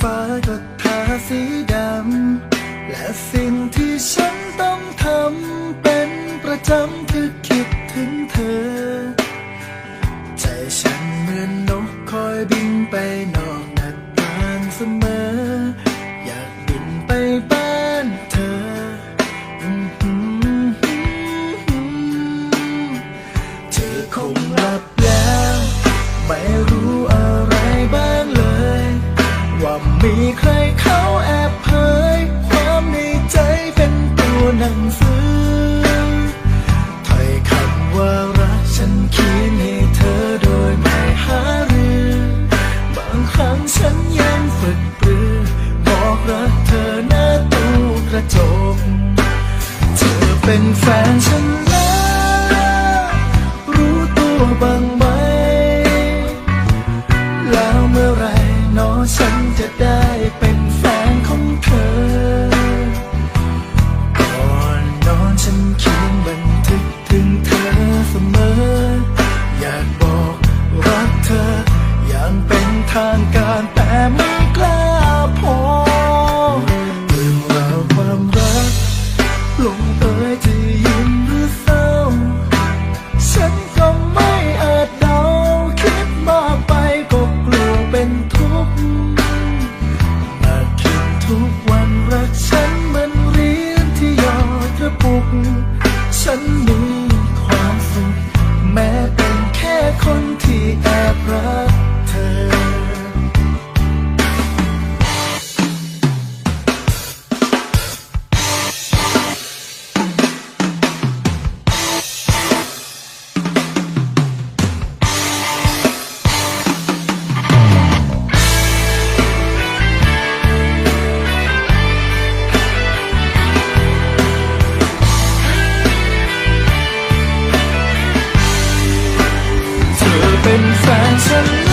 ฟ้าก็ทาสีดำ และสิ่งที่ฉันต้องทำเป็นประจำคือคิดถึงเธอ ใจฉันเหมือนนกคอยบินไปนอกหน้าต่างเสมอ อยากบินไปบ้านเธอ เธอคงหลับแล้วไม่ เป็นแฟนฉันแล้วรู้ตัวบ้างไหม แล้วเมื่อไรนอฉันจะได้เป็นแฟนของเธอ ก่อนนอนฉันเขียนบันทึกถึงเธอเสมอ อยากบอกรักเธออย่างเป็นทางการแต่ไม่ เป็นแฟนฉัน